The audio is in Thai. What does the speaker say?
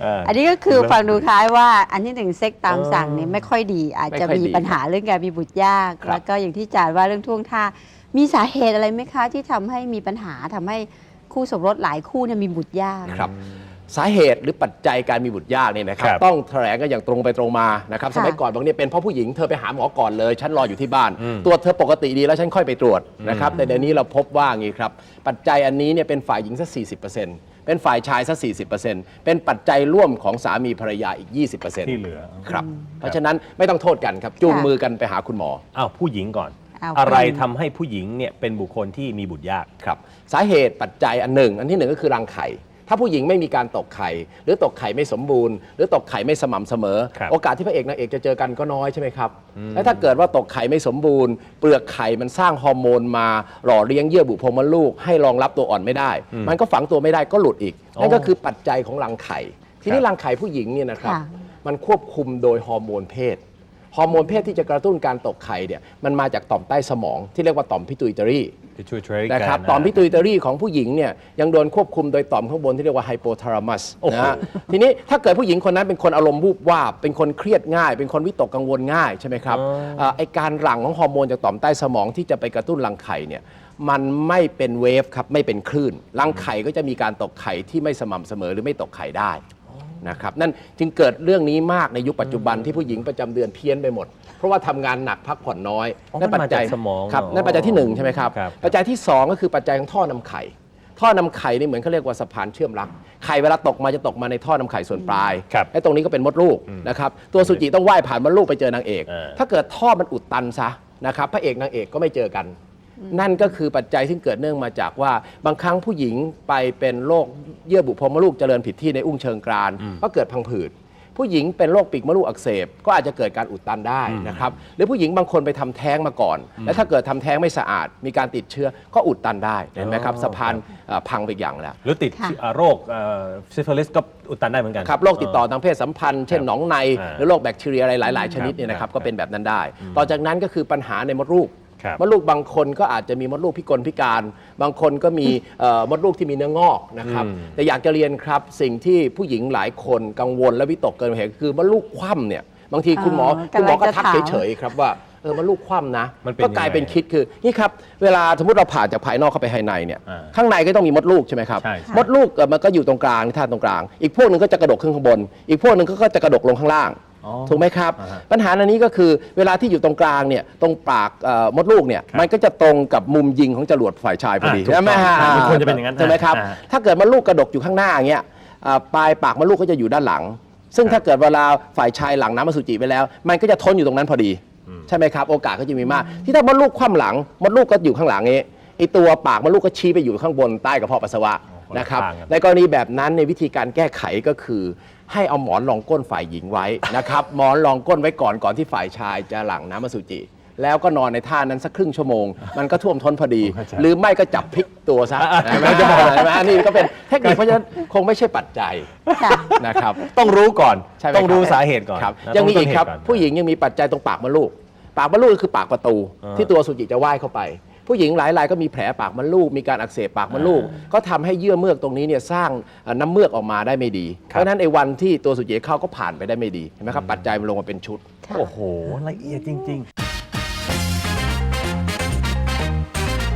เอออันนี้ก็คือเรื่องฟังดูคล้ายว่าอันที่หนึ่งเซ็กตามสั่งเนี่ยไม่ค่อยดี อาจจะไม่ค่อยมีดีปัญหาเรื่องการมีบุตรยาก ครับ แล้วก็อย่างที่จารว่าเรื่องท่วงท่า มีสาเหตุอะไรไหมคะ ที่ทำให้มีปัญหาทำให้คู่สมรสหลายคู่เนี่ยมีบุตรยาก ครับ สาเหตุหรือปัจจัยการมีบุตรยากเนี่ยนะครับครับต้องแถลงกันอย่างตรงไปตรงมานะครับค่ะสมัยก่อนบางเนี่ยเป็นเพราะผู้หญิงเธอไปหาหมอก่อนเลย ฉันรออยู่ที่บ้าน อืม ตัวจเธอปกติดีแล้วฉันค่อยไปตรวจนะครับแต่เดี๋ยวนี้เราพบว่าอย่างนี้ครับปัจจัยอันนี้เนี่ยเป็นฝ่ายหญิงสัก40% เป็นฝ่ายชายสัก40%เป็นปัจจัยร่วมของสามีภรรยาอีก 20%ที่เหลือครับ เพราะฉะนั้นไม่ต้องโทษกันครับ จูงค่ะมือกันไปหาคุณหมอ อ้าวผู้หญิงก่อน เอาอะไรเป็นทำให้ผู้หญิงเนี่ยเป็นบุคคลที่มีบุตรยาก ครับสาเหตุปัจจัยอันหนึ่ง อันที่หนึ่งก็คือรังไข่ ถ้าผู้หญิงไม่มีการตกไข่ หรือตกไข่ไม่สมบูรณ์ หรือตกไข่ไม่สม่ำเสมอ ครับโอกาสที่พระเอกนางเอกจะเจอกันก็น้อยใช่ไหมครับแล้วถ้าเกิดว่าตกไข่ไม่สมบูรณ์ เปลือกไข่มันสร้างฮอร์โมนมา หล่อเลี้ยงเยื่อบุโพรงมดลูก ให้รองรับตัวอ่อนไม่ได้ มันก็ฝังตัวไม่ได้ก็หลุดอีกนั่นก็คือปัจจัยของรังไข่ ทีนี้รังไข่ผู้หญิงเนี่ยนะครับ ค่ะ มันควบคุมโดยฮอร์โมนเพศ ฮอร์โมนเพศที่จะกระตุ้นการตกไข่เนี่ยมันมาจากต่อมใต้สมองที่เรียกว่าต่อมพิตุยตรี pituitary นะครับ gland ต่อมพิตุยตรีของผู้หญิงเนี่ยยังโดนควบคุมโดยต่อมข้างบนที่เรียกว่าไฮโปทารามัสโอ้โหนะฮะทีนี้ถ้าเกิดผู้หญิงคนนั้นเป็นคนอารมณ์วูบวาบเป็นคนเครียดง่าย เป็นคนวิตกกังวลง่ายใช่ไหมครับาไอการหลั่งของฮอร์โมนจากต่อมใต้สมองที่จะไปกระตุ้นรังไข่เนี่ยมันไม่เป็นเวฟครับไม่เป็นคลื่นรังไข่ก็จะมีการตกไข่ที่ไม่สม่ำเสมอหรือไม่ตกไข่ได้ นะครับนั่นจึงเกิดเรื่องนี้มากในยุคปัจจุบันที่ผู้หญิงประจำเดือนเพี้ยนไปหมด เพราะว่าทำงานหนักพักผ่อนน้อยอ๋อมันมาจากสมองครับเหรอนั่นปัจจัยที่หนึ่งใช่ไหมครับครับ ปัจจัยที่2ก็คือปัจจัยของท่อนำไข่ ท่อนำไข่นี่เหมือนเขาเรียกว่าสะพานเชื่อมรักไข่เวลาตกมาจะตกมาในท่อนำไข่ส่วนปลายครับไอ้ตรงนี้ก็เป็นมดลูกนะครับตัวสุจิต้องว่ายผ่านมดลูกไปเจอนางเอก เออ ถ้าเกิดท่อมันอุดตันซะนะครับพระเอกนางเอกก็ไม่เจอกัน นั่นก็คือปัจจัยที่เกิดเนื่องมาจากว่าบางครั้งผู้หญิงไปเป็นโรค เยื่อบุโพรงมดลูกเจริญผิดที่ในอุ้งเชิงกรานก็เกิดพังผืดผู้หญิงเป็นโรคปีกมดลูกอักเสบก็อาจจะเกิดการอุดตันได้นะครับหรือผู้หญิงบางคนไปทำแท้งมาก่อน และถ้าเกิดทำแท้งไม่สะอาด มีการติดเชื้อก็อุดตันได้เห็นไหมครับอ๋อสะพานเอ่อพังไปอีกอย่างแล้วหรือติดค่ะเอ่อโรคซิฟิลิสก็อุดตันได้เหมือนกันครับโรคติดต่อทางเพศสัมพันธ์เช่นหนองในอ่าหรือโรคแบคทีเรียอะไรหลาย ๆ ชนิดครับเนี่ยนะครับครับก็เป็นแบบนั้นได้ ต่อจากนั้นก็คือปัญหาในมดลูกครับ มดลูกบางคนก็อาจจะมีมดลูกพิกลพิการ บางคนก็มีเอ่อมดลูกที่มีเนื้องอกนะครับอืมแต่อยากจะเรียนครับสิ่งที่ผู้หญิงหลายคนกังวลและวิตกเกินเหตุคือมดลูกคว่ำเนี่ยบางทีคุณหมออ๋อคุณหมอก็กำลังจะทักถามเฉยๆครับว่าเออมดลูกคว่ำนะมันเป็นก็กลายเป็นยังไงคิดคือนี่ครับเวลาสมมติเราผ่านจากภายนอกเข้าไปภายในเนี่ยอ่าข้างในก็ต้องมีมดลูกใช่ไหมครับใช่ใช่มดลูกเอ่อมันก็อยู่ตรงกลางท่าตรงกลาง อีกพวกหนึ่งก็จะกระดกขึ้นข้างบน อีกพวกหนึ่งก็จะกระดกลงข้างล่าง อ๋อถูกไหมครับ อ่าฮะปัญหาอันนี้ก็คือเวลาที่อยู่ตรงกลางเนี่ยตรงปากเอ่อมดลูกเนี่ยครับมันก็จะตรงกับมุมยิงของจรวดฝ่ายชายพอดีอ่าถูกใช่ไหมฮะต้องมันควรจะเป็นอย่างนั้นใช่ไหมครับ อ่า ถ้าเกิดมดลูกกระดกอยู่ข้างหน้าอย่างเงี้ยอ่าปลายปากมดลูกก็จะอยู่ด้านหลัง ซึ่งครับถ้าเกิดเวลาฝ่ายชายหลังน้ำมสุจิไปแล้ว มันก็จะทนอยู่ตรงนั้นพอดี ใช่ไหมครับ โอกาสก็จะมีมาก ที่ถ้ามดลูกคว่ำหลังมดลูกก็อยู่ข้างหลังนี้ไอตัวปากมดลูกก็ชี้ไปอยู่ข้างบนใต้กระเพาะปัสสาวะคนละนะครับทางกัน ในกรณีแบบนั้นในวิธีการแก้ไขก็คือ ให้เอาหมอนรองก้นฝ่ายหญิงไว้นะครับ หมอนรองก้นไว้ก่อนก่อนที่ฝ่ายชายจะหลั่งน้ำอสุจิ แล้วก็นอนในท่านั้นสักครึ่งชั่วโมง มันก็ท่วมท้นพอดีเข้าใจหรือไม่ก็จับพลิกตัวซะใช่ไหมจะบอกใช่ไหมนี่ก็เป็นเทคนิคเพราะฉะนั้นคงไม่ใช่ปัจจัยค่ะนะครับ ต้องรู้ก่อน ใช่ไหมต้องรู้คบสาเหตุก่อนครับนะยังมีต้อีกครับต้นเหตุก่อนผู้หญิงยังมีปัจจัยตรงปากมดลูก ปากมดลูกก็คือปากประตูอ่าที่ตัวสุจิจะว่ายเข้าไป ผู้หญิงหลายรายก็มีแผลปากมดลูก มีการอักเสบปากมดลูก ก็ทำให้เยื่อเมือกตรงนี้เนี่ยสร้างเอ่อน้ำเมือกออกมาได้ไม่ดี เพราะฉะนั้นไอ้วันที่ตัวสุจิเข้าก็ผ่านไปได้ไม่ดีเห็นไหมครับปัจจัยมันลงมาเป็นชุดค่ะโอ้โหละเอียดจริง ๆ